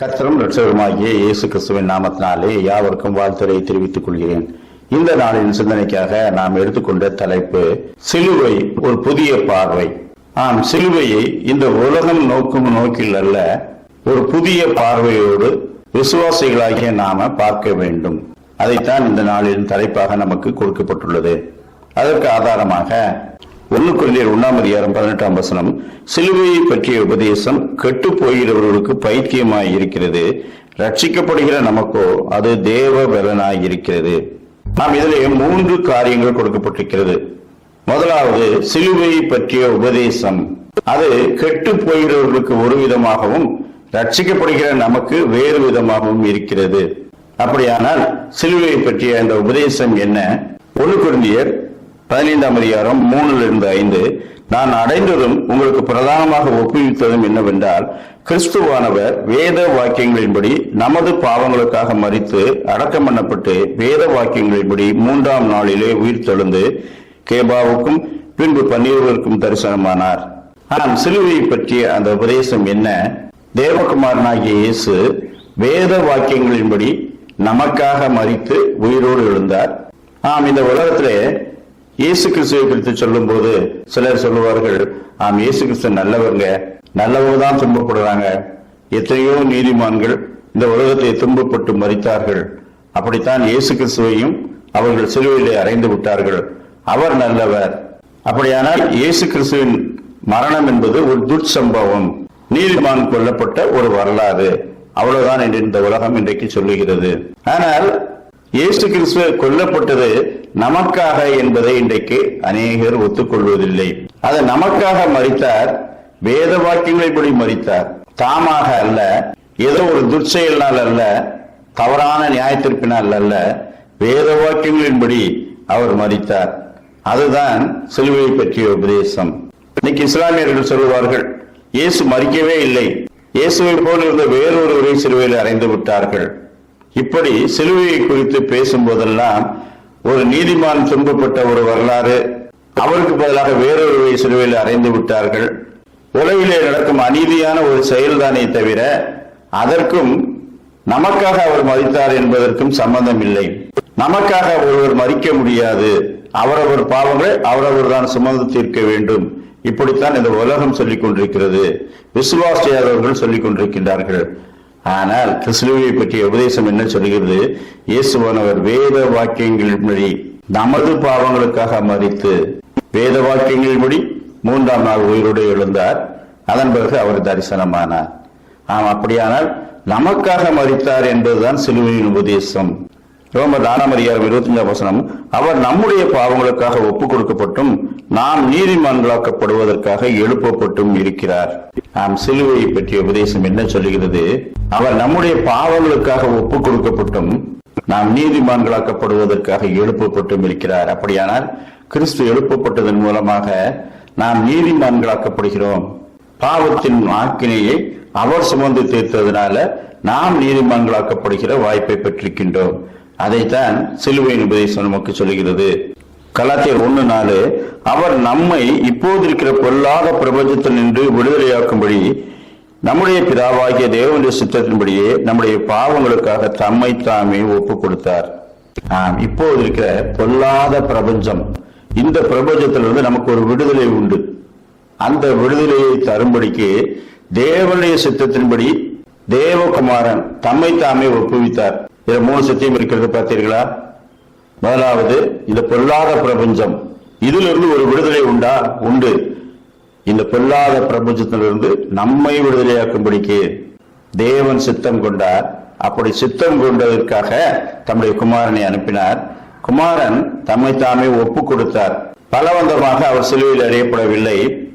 கத்தரும் ரட்சகருமாகிய இயேசு கிறிஸ்துவின் நாமத்தினாலே யாவருக்கும் வாழ்த்துறை தெரிவித்துக் கொள்கிறேன். இந்த நாளின் சிந்தனைக்காக நாம் எடுத்துக்கொண்ட தலைப்பு சிலுவை ஒரு புதிய பார்வை. ஆம் சிலுவையை இந்த உலகம் நோக்கும் நோக்கில் அல்ல ஒரு புதிய பார்வையோடு விசுவாசிகளாகிய நாம பார்க்க வேண்டும். அதைத்தான் இந்த நாளின் தலைப்பாக நமக்கு கொடுக்கப்பட்டுள்ளது. அதற்கு ஆதாரமாக ஒன்னு குழந்தையர் ஒன்னாம் அதிகாரம் பதினெட்டாம் வசனம் சிலுவையை பற்றிய உபதேசம் கெட்டு போகிறவர்களுக்கு பைத்தியமாய் இருக்கிறது. ரட்சிக்கப்படுகிற நமக்கோ அது தேவ பலனாய் இருக்கிறது நாம் இதிலே மூன்று காரியங்கள் கொடுக்கப்பட்டிருக்கிறது. முதலாவது சிலுவையை பற்றிய உபதேசம். அது கெட்டு போகிறவர்களுக்கு ஒரு விதமாகவும் ரட்சிக்கப்படுகிற நமக்கு வேறு விதமாகவும் இருக்கிறது. அப்படியானால் சிலுவையை பற்றிய அந்த உபதேசம் என்ன? ஒன்று குருந்தியர் பதினைந்தாம் அதிகாரம் மூணுல இருந்து ஐந்து. நான் அடைந்ததும் உங்களுக்கு பிரதானமாக ஒப்புவித்ததும் என்னவென்றால் கிறிஸ்துவானவர் வேத வாக்கியங்களின்படி நமது பாவங்களுக்காக மறித்து அடக்கம் பண்ணப்பட்டு வேத வாக்கியங்களின்படி மூன்றாம் நாளிலே உயிர் தெழுந்து கேபாவுக்கும் பின்பு பன்னீருவருக்கும் தரிசனமானார். ஆனால் சிலுவையை பற்றிய அந்த உபதேசம் என்ன? தேவகுமாரனாகிய இயேசு வேத வாக்கியங்களின்படி நமக்காக மறித்து உயிரோடு எழுந்தார். ஆம் இந்த உலகத்திலே இயேசு கிறிஸ்துவை குறித்து சொல்லும் போது சிலர் சொல்லுவார்கள் ஆம் இயேசு கிறிஸ்து நல்லவங்க நல்லவங்க தான் துன்பப்படுறாங்க. எத்தனையோ நீதிமான்கள் இந்த உலகத்தை துன்பப்பட்டு மறித்தார்கள் அப்படித்தான் இயேசு கிறிஸ்துவையும் அவர்கள் சிலுவையிலே அறைந்து விட்டார்கள். அவர் நல்லவர். அப்படியானால் இயேசு கிறிஸ்துவின் மரணம் என்பது ஒரு துர்ச்சம்பவம் நீதிமான் கொல்லப்பட்ட ஒரு வரலாறு. அவ்வளவுதான் என்று இந்த உலகம் இன்றைக்கு சொல்லுகிறது. ஆனால் இயேசு கிறிஸ்துவ கொல்லப்பட்டது நமக்காக என்பதை இன்றைக்கு அநேகர் ஒத்துக்கொள்வதில்லை. அது நமக்காக மறித்தார் வேத வாக்கியங்களின்படி மறித்தார். தாமாக அல்ல ஏதோ ஒரு துர்ச்செயலினால் அல்ல தவறான நியாயத்திற்பினால் அல்ல வேத வாக்கியங்களின்படி அவர் மறித்தார். அதுதான் சிலுவை பற்றிய உபதேசம். இன்னைக்கு இஸ்லாமியர்கள் சொல்லுவார்கள் இயேசு மறிக்கவே இல்லை. இயேசுவை போல் இருந்த வேறொருவரை சிலுவையில் அறைந்து விட்டார்கள். இப்படி சிலுவையை குறித்து பேசும் போதெல்லாம் ஒரு நீதிமான் துன்பப்பட்ட ஒரு வரலாறு அவருக்கு பதிலாக வேறொருவை சிலுவையில் அறைந்து விட்டார்கள். உலகிலே நடக்கும் அநீதியான ஒரு செயல்தானே தவிர அதற்கும் நமக்காக அவர் மதித்தார் என்பதற்கும் சம்பந்தம் இல்லை நமக்காக ஒருவர் மறிக்க முடியாது. அவரவர் பாவங்களை அவரவர் தான் சுமந்து தீர்க்க வேண்டும். இப்படித்தான் இந்த உலகம் சொல்லிக் கொண்டிருக்கிறது விசுவாசியாதவர்கள் சொல்லிக் கொண்டிருக்கின்றார்கள் ஆனால் கிறிஸ்துவை பற்றிய உபதேசம் என்ன சொல்கிறது? இயேசுவானவர் வேத வாக்கியங்களின்படி நமது பாவங்களுக்காக மறித்து வேத வாக்கியங்களின்படி மூன்றாம் நாள் உயிரோடு எழுந்தார். அதன் பிறகு அவர் தரிசனமானார். ஆம் அப்படியானால் நமக்காக மறித்தார் என்பதுதான் சிலுவையின் உபதேசம். ரோமர் நாலாம் அதிகாரம் வசனம் அவர் நம்முடைய பாவங்களுக்காக ஒப்பு கொடுக்கப்பட்டும் நாம் நீதிமான்களாக்கப்படுவதற்காக எழுப்பப்பட்டும் இருக்கிறார். நாம் சிலுவையை பற்றிய உபதேசம் என்ன சொல்லுகிறது? அவர் நம்முடைய பாவங்களுக்காக ஒப்பு கொடுக்கப்பட்டும் நாம் நீதிமான்களாக்கப்படுவதற்காக எழுப்பப்பட்டும் இருக்கிறார். அப்படியானால் கிறிஸ்து எழுப்பப்பட்டதன் மூலமாக நாம் நீதிமான்களாக்கப்படுகிறோம். பாவத்தின் ஆக்கினையை அவர் சுமந்து தீர்த்ததுனால நாம் நீதிமான்களாக்கப்படுகிற வாய்ப்பை பெற்றிருக்கின்றோம். அதைத்தான் சிலுவையின் உபதேசம் நமக்கு சொல்கிறது கலாத்தியர் ஒண்ணு நாலு அவர் நம்மை இப்போது இருக்கிற பொல்லாத பிரபஞ்சத்தில் நின்று விடுதலையாக்கும்படி நம்முடைய பிதாவாகிய தேவனுடைய சித்தத்தின்படியே நம்முடைய பாவங்களுக்காக தம்மை தாமே ஒப்பு கொடுத்தார். ஆம் இப்போது இருக்கிற பொல்லாத பிரபஞ்சம் இந்த பிரபஞ்சத்திலிருந்து நமக்கு ஒரு விடுதலை உண்டு. அந்த விடுதலையை தரும்படிக்கு தேவனுடைய சித்தத்தின்படி தேவகுமாரன் தம்மை தாமே ஒப்புவித்தார். இதுல மூணு சத்தியம் இருக்கிறது பார்த்தீர்களா? முதலாவது இந்த பொல்லாத பிரபஞ்சம். இதிலிருந்து ஒரு விடுதலை உண்டா? உண்டு. இந்த பொல்லாத பிரபஞ்சத்திலிருந்து நம்மை விடுதலையாக்கும்படிக்கு தேவன் சித்தம் கொண்டார். அப்படி சித்தம் கொண்டதற்காக தம்முடைய குமாரனை அனுப்பினார். குமாரன் தம்மை தாமே ஒப்பு கொடுத்தார். பலவந்தமாக அவர் சிலுவையில் அறியப்படவில்லை.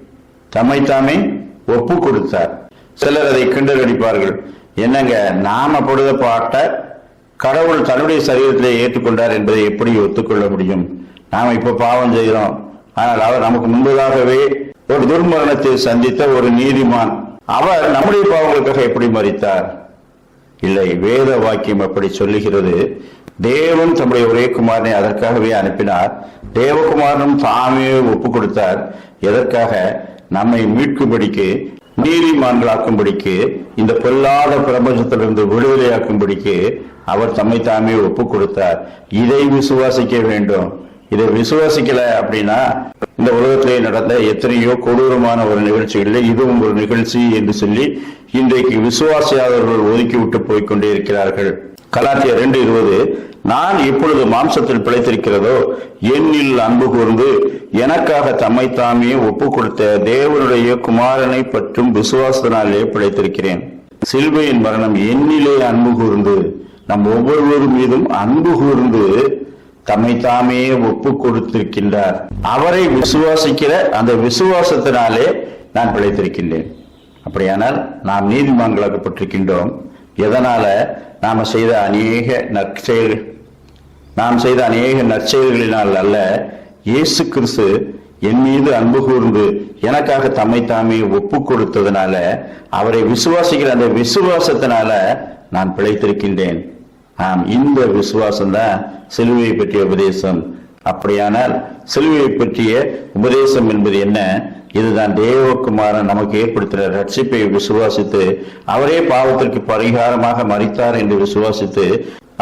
தம்மை தாமே ஒப்பு கொடுத்தார். சிலர் அதை கிண்டல் அடிப்பார்கள். என்னங்க நாம பொழுத பாட்ட கடவுள் தன்னுடைய சரீரத்திலே ஏற்றுக்கொண்டார் என்பதை எப்படி ஒத்துக்கொள்ள முடியும்? நாம இப்ப பாவம் செய்கிறோம். ஆனால் அவர் நமக்கு முன்பதாகவே ஒரு துர்மரணத்தை சந்தித்த ஒரு நீதிமான். அவர் நம்முடைய பாவங்களுக்காக எப்படி மறித்தார் இல்லை வேத வாக்கியம் அப்படி சொல்லுகிறது. தேவன் தம்முடைய ஒரே குமாரனை அதற்காகவே அனுப்பினார். தேவகுமாரனும் தாமே ஒப்பு கொடுத்தார். எதற்காக? நம்மை மீட்கும்படிக்கு நீதிமான்களாக்கும்படிக்கு இந்த பொல்லாத பிரபஞ்சத்திலிருந்து விடுதலையாக்கும்படிக்கு அவர் தம்மை தாமே ஒப்பு கொடுத்தார் இதை விசுவாசிக்க வேண்டும். இதை விசுவாசிக்கல அப்படின்னா இந்த உலகத்திலே நடந்த எத்தனையோ கொடூரமான ஒரு நிகழ்ச்சிகளில் இதுவும் ஒரு நிகழ்ச்சி என்று சொல்லி இன்றைக்கு விசுவாசியாளர்கள் ஒதுக்கிவிட்டு போய்க் கொண்டே இருக்கிறார்கள். கலாத்திய ரெண்டு இருபது நான் இப்பொழுது மாம்சத்தில் பிழைத்திருக்கிறதோ என்னில் அன்பு கூர்ந்து எனக்காக தம்மை தாமே ஒப்பு கொடுத்த தேவனுடைய குமாரனை பற்றும் விசுவாசத்தினாலே பிழைத்திருக்கிறேன். சில்வையின் மரணம் என்னிலே அன்பு கூர்ந்து நம் ஒவ்வொருவர் மீதும் அன்பு கூர்ந்து தம்மை தாமே ஒப்பு கொடுத்திருக்கின்றார். அவரை விசுவாசிக்கிற அந்த விசுவாசத்தினாலே நான் பிழைத்திருக்கின்றேன். அப்படியானால் நாம் நீதிமான்களாக்கப்பட்டிருக்கின்றோம். எதனால? நாம செய்த அநேக நற்செயல் நாம் செய்த அநேக நற்செயல்களினால் அல்ல இயேசு கிறிஸ்து என் மீது அன்பு கூர்ந்து எனக்காக தம்மை தாமே ஒப்பு கொடுத்ததுனால அவரை விசுவாசிக்கிற அந்த விசுவாசத்தினால நான் பிழைத்திருக்கின்றேன். ஆம் இந்த விசுவாசம் தான் சிலுவையை பற்றிய உபதேசம். அப்படியானால் சிலுவையை பற்றிய உபதேசம் என்பது என்ன? இதுதான் தேவகுமாரன் நமக்கு ஏற்படுத்துகிற ரட்சிப்பை விசுவாசித்து அவரே பாவத்திற்கு பரிகாரமாக மறித்தார் என்று விசுவாசித்து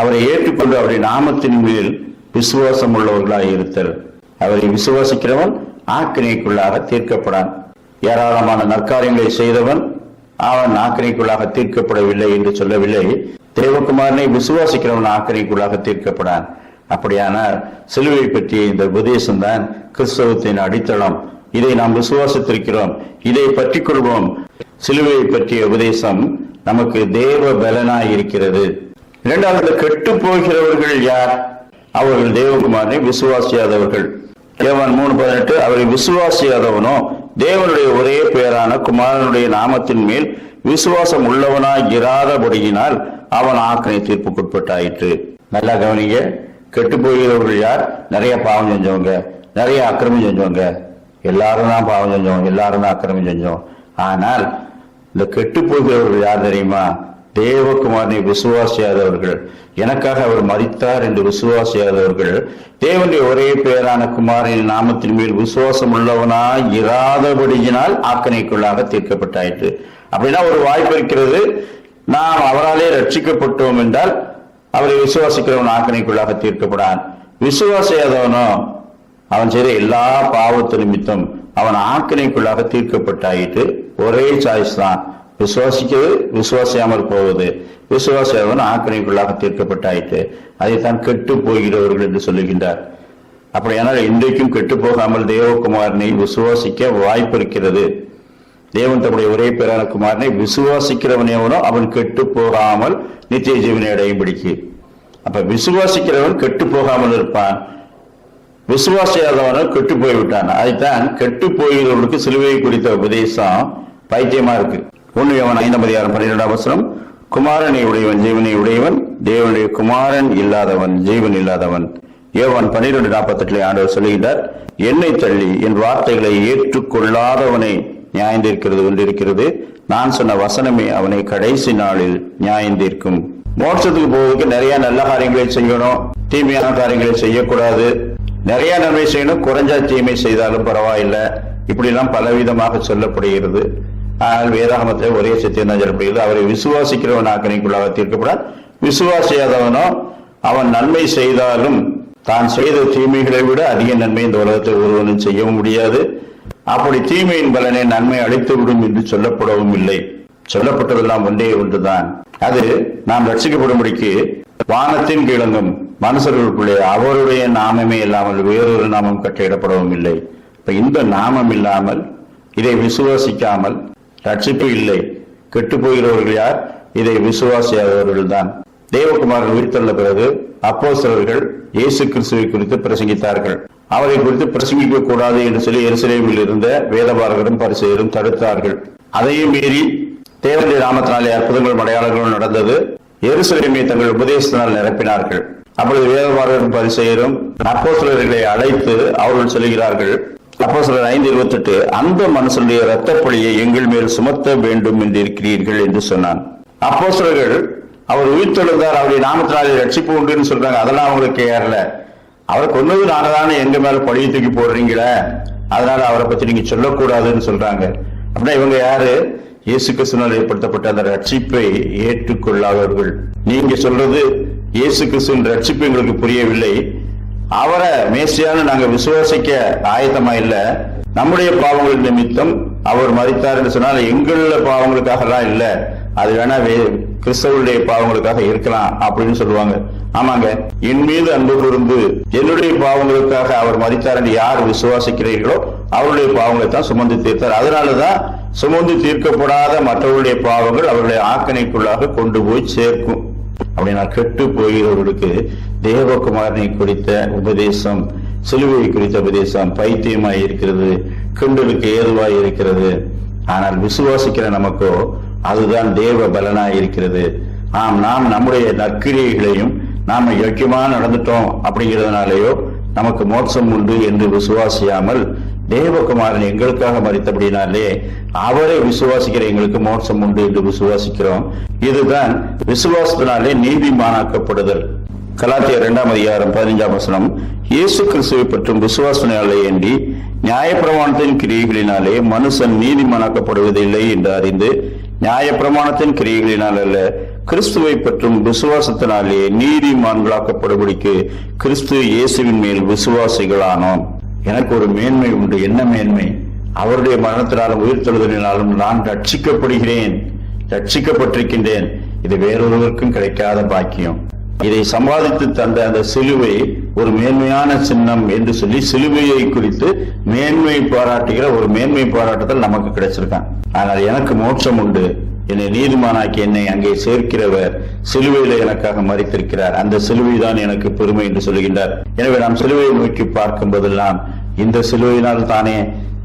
அவரை ஏற்றுக்கொண்டு அவருடைய நாமத்தின் மேல் விசுவாசம் உள்ளவர்களாய் இருத்தல். அவரை விசுவாசிக்கிறவன் ஆக்கினைக்குள்ளாக தீர்க்கப்படான். ஏராளமான நற்காரியங்களை செய்தவன் அவன் ஆக்கினைக்குள்ளாக தீர்க்கப்படவில்லை என்று சொல்லவில்லை. தேவகுமாரனை விசுவாசிக்கிறவன் ஆக்கினைக்குள்ளாக தீர்க்கப்படான். அப்படியானால் சிலுவை பற்றிய இந்த உபதேசம் தான் கிறிஸ்தவத்தின் அடித்தளம். இதை நாம் விசுவாசித்திருக்கிறோம். இதை பற்றி கொள்வோம். சிலுவையை பற்றிய உபதேசம் நமக்கு தேவ பலனாய் இருக்கிறது. இரண்டாவது கெட்டு போகிறவர்கள் யார்? அவர்கள் தேவகுமாரனை விசுவாசியாதவர்கள். தேவன் மூணு பதினெட்டு அவரை விசுவாசியாதவனோ தேவனுடைய ஒரே பெயரான குமாரனுடைய நாமத்தின் மேல் விசுவாசம் உள்ளவனாய் இராதபடியினால் அவன் ஆக்கனை தீர்ப்புக்குட்பட்டாயிற்று. நல்லா கவனிங்க. கெட்டு போகிறவர்கள் யார்? நிறைய பாவம் செஞ்சவங்க. நிறைய அக்கிரமம் செஞ்சவங்க. எல்லாரும் தான் பாவம் செஞ்சோம் எல்லாரும் தான் அக்கிரமம் செஞ்சோம் ஆனால் இந்த கெட்டு போகிறவர்கள் யார் தெரியுமா? தேவகுமாரனை விசுவாசியாதவர்கள் எனக்காக அவர் மறித்தார் என்று விசுவாசியாதவர்கள் தேவனுடைய ஒரே பெயரான குமாரின் நாமத்தின் மேல் விசுவாசம் உள்ளவனாய் இராதபடியினால் ஆக்கணைக்குள்ளாக தீர்க்கப்பட்டாயிற்று. அப்படின்னா ஒரு வாய்ப்பு இருக்கிறது. நாம் அவராலே ரட்சிக்கப்பட்டோம் என்றால் அவரை விசுவாசிக்கிறவன் ஆக்கணைக்குள்ளாக தீர்க்கப்படான். விசுவாசியாதவனோ அவன் செய்த எல்லா பாவத்து நிமித்தம் அவன் ஆக்கினைக்குள்ளாக தீர்க்கப்பட்டாயிட்டு ஒரே சாய்ஸ் தான். விசுவாசிக்கிறது விசுவாசியாமல் போவது. விசுவாசியாதவன் ஆக்கினைக்குள்ளாக தீர்க்கப்பட்டாயிட்டு அதைத்தான் கெட்டு போகிறவர்கள் என்று சொல்லுகின்றார். அப்படியானால் இன்றைக்கும் கெட்டு போகாமல் தேவகுமாரனை விசுவாசிக்க வாய்ப்பு இருக்கிறது. தேவன் தம்முடைய ஒரே பேரான குமாரனை விசுவாசிக்கிறவன் எவனோ அவன் கெட்டு போகாமல் நித்திய ஜீவனை அடையும்படிக்கு. அப்ப விசுவாசிக்கிறவன் கெட்டு போகாமல் இருப்பான். விசுவாசியாதவனும் கெட்டு போய்விட்டான் அதைத்தான் கெட்டு போகிறவர்களுக்கு சிலுவையை குறித்த உபதேசம் பைத்தியமா இருக்கு. ஒன்று அவன் ஐந்தாம் அதிகாரம் பன்னிரெண்டாம் வசனம். குமாரனை உடையவன் ஜீவனை உடையவன் தேவனுடைய குமாரன் இல்லாதவன் ஜீவன் இல்லாதவன். ஏவன் பன்னிரெண்டு நாற்பத்தெட்டுல ஆண்டவர் சொல்லுகிறார் என்னை தள்ளி என் வார்த்தைகளை ஏற்றுக்கொள்ளாதவனை நியாயந்திருக்கிறது கொண்டிருக்கிறது. நான் சொன்ன வசனமே அவனை கடைசி நாளில் நியாயந்திருக்கும். மோட்சத்துக்கு போவதுக்கு நிறைய நல்ல காரியங்களை செய்யணும். தீமையான காரியங்களை செய்யக்கூடாது. நிறைய நன்மை செய்யணும். குறைஞ்ச தீமை செய்தாலும் பரவாயில்லை. இப்படிலாம் பலவிதமாக சொல்லப்படுகிறது. ஆனால் வேதாகமத்தில் ஒரே சத்தியம் தான் சொல்லப்படுகிறது? அவரை விசுவாசிக்கிறவன் ஆக்கணிக்குள்ளாக தீர்க்கப்படாது. விசுவாசியாதவனோ அவன் நன்மை செய்தாலும் தான் செய்த தீமைகளை விட அதிக நன்மை இந்த உலகத்தில் ஒருவனும் செய்யவும் முடியாது. அப்படி தீமையின் பலனை நன்மை அளித்து விடும் என்று சொல்லப்படவும் இல்லை. சொல்லப்பட்டதெல்லாம் ஒன்றே ஒன்றுதான். அது நாம் ரட்சிக்கப்படும்படிக்கு வானத்தின் கிழங்கும் மனுஷர்களுக்குள்ளே அவருடைய நாமமே இல்லாமல் வேறொரு நாமம் கட்டளிடப்படவும் இல்லை. இப்ப இந்த நாமம் இல்லாமல் இதை விசுவாசிக்காமல் ரட்சிப்பு இல்லை. கெட்டு போகிறவர்கள் யார்? இதை விசுவாசியாதவர்கள் தான் தேவகுமாரன் உயிர்த்தள்ள பிறகு அப்போஸ்தலர்கள் இயேசு கிறிஸ்துவை குறித்து பிரசங்கித்தார்கள். அவரை குறித்து பிரசங்கிக்க கூடாது என்று சொல்லி எருசலேமில் இருந்த வேதபாரகரும் பரிசெயரும் தடுத்தார்கள். அதையும் மீறி தேவனுடைய ராமத்தினாலே அற்புதங்கள் அடையாளங்களும் நடந்தது. எருசலேமை தங்கள் உபதேசத்தினால் நிரப்பினார்கள். அப்பொழுது வேதபாரகரும் பரிசெயரும் அப்போசலர்களை அழைத்து அவர்கள் சொல்கிறார்கள். அப்போ சிலர் ஐந்து இருபத்தெட்டு அந்த மனுஷனுடைய இரத்தப்பொழியை எங்கள் மேல் சுமத்த வேண்டும் என்று இருக்கிறீர்கள் என்று சொன்னான். அப்போஸ்தலர்கள் அவர் உயிர்த்தெழுந்தார் அவருடைய நாமத்தினாலே ரட்சிப்பு உண்டுன்னு சொல்றாங்க. அதெல்லாம் அவங்களுக்கு ஏறல. அவரை கொன்னது நாங்க தானே எங்க மேல பழிய தூக்கி போடுறீங்களே? அதனால அவரை பத்தி நீங்க சொல்லக்கூடாதுன்னு சொல்றாங்க. அப்படின்னா இவங்க யாரு? இயேசு கிறிஸ்துனால் ஏற்படுத்தப்பட்ட அந்த ரட்சிப்பை ஏற்றுக்கொள்ளாதவர்கள். நீங்க சொல்றது இயேசு கிறிஸ்துவின் ரட்சிப்பு எங்களுக்கு புரியவில்லை. அவரை மேசியான நாங்க விசுவாசிக்க ஆயத்தமா இல்ல. நம்முடைய பாவங்கள் நிமித்தம் அவர் மறித்தார் என்று சொன்னால் எங்களுடைய பாவங்களுக்காகலாம் இல்ல. அது வேணா வே- கிறிஸ்தவருடைய பாவங்களுக்காக இருக்கலாம் அப்படின்னு சொல்லுவாங்க. ஆமாங்க. என் மீது அன்பு கூர்ந்து என்னுடைய பாவங்களுக்காக அவர் மதித்தார் என்று யார் விசுவாசிக்கிறீர்களோ அவருடைய பாவங்களை தான் சுமந்து தீர்த்தார். அதனாலதான் சுமந்து தீர்க்கப்படாத மற்றவருடைய பாவங்கள் அவருடைய ஆக்கணைக்குள்ளாக கொண்டு போய் சேர்க்கும். அப்படின்னா கெட்டு போகிறவர்களுக்கு தேவகுமாரனை குறித்த உபதேசம் சிலுவையை குறித்த உபதேசம் பைத்தியமாய் இருக்கிறது கிண்டலுக்கு ஏதுவாய் இருக்கிறது. ஆனால் விசுவாசிக்கிற நமக்கோ அதுதான் தேவ பலனா இருக்கிறது. ஆம் நாம் நம்முடைய நற்கிரியைகளையும் நாம யோக்கியமா நடந்துட்டோம் அப்படிங்கிறதுனாலயோ நமக்கு மோட்சம் உண்டு என்று விசுவாசியாமல் தேவகுமாரன் எங்களுக்காக மறித்தபடினாலே அவரை விசுவாசிக்கிற எங்களுக்கு மோட்சம் உண்டு என்று விசுவாசிக்கிறோம். இதுதான் விசுவாசத்தினாலே நீதிமானாக்கப்படுதல். கலாத்திய இரண்டாம் அதிகாரம் பதினஞ்சாம் வசனம் இயேசு கிறிஸ்துவை பற்றும் விசுவாசனாலே ஏண்டி நியாயப்பிரமாணத்தின் கிரியைகளினாலே மனுஷன் நீதிமானாக்கப்படுவதில்லை என்று அறிந்து நியாயப்பிரமாணத்தின் கிரியைகளினால் அல்ல கிறிஸ்துவை பற்றும் விசுவாசத்தினாலே நீதிமான்களாக்கப்படும்படிக்கு கிறிஸ்து இயேசுவின் மேல் விசுவாசிகளானோம். எனக்கு ஒரு மேன்மை உண்டு. என்ன மேன்மை? அவருடைய மரணத்தினாலும் உயிர்த்தெழுதலினாலும் நான் ரட்சிக்கப்படுகிறேன். ரட்சிக்கப்பட்டிருக்கின்றேன். இது வேறொருவருக்கும் கிடைக்காத பாக்கியம். இதை சம்பாதித்து தந்த அந்த சிலுவை ஒரு மேன்மையான சின்னம் என்று சொல்லி சிலுவையை குறித்து மேன்மை பாராட்டுகிற ஒரு மேன்மை பாராட்டுதல் நமக்கு கிடைச்சிருக்கான். ஆனால் எனக்கு மோட்சம் உண்டு. என்னை நீதிமானாக்கி என்னை அங்கே சேர்க்கிறவர் சிலுவையில எனக்காக மறித்திருக்கிறார். அந்த சிலுவை தான் எனக்கு பெருமை என்று சொல்லுகின்றார். எனவே நாம் சிலுவையை நோக்கி பார்க்கும் போதெல்லாம் இந்த சிலுவையினால் தானே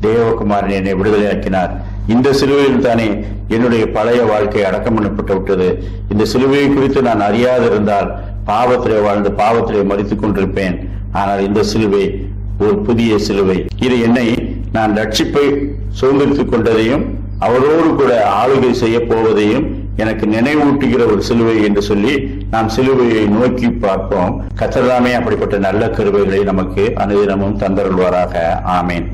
தேவகுமாரன் என்னை விடுதலையாக்கினார் இந்த சிலுவையில் தானே என்னுடைய பழைய வாழ்க்கை அடக்கம் பண்ணப்பட்டு விட்டது. இந்த சிலுவையை குறித்து நான் அறியாதிருந்தால் பாவத்திலே வாழ்ந்து பாவத்திலே மறித்துக் கொண்டிருப்பேன். ஆனால் இந்த சிலுவை ஒரு புதிய சிலுவை. இது என்னை நான் ரட்சிப்பை சுதந்திரித்துக் கொண்டதையும் அவரோடு கூட ஆளுகை செய்ய போவதையும் எனக்கு நினைவூட்டுகிற ஒரு சிலுவை என்று சொல்லி நாம் சிலுவையை நோக்கி பார்ப்போம். கத்தர்தாமே அப்படிப்பட்ட நல்ல கருவைகளை நமக்கு அனுதினமும் தந்தருள்வாராக. ஆமேன்.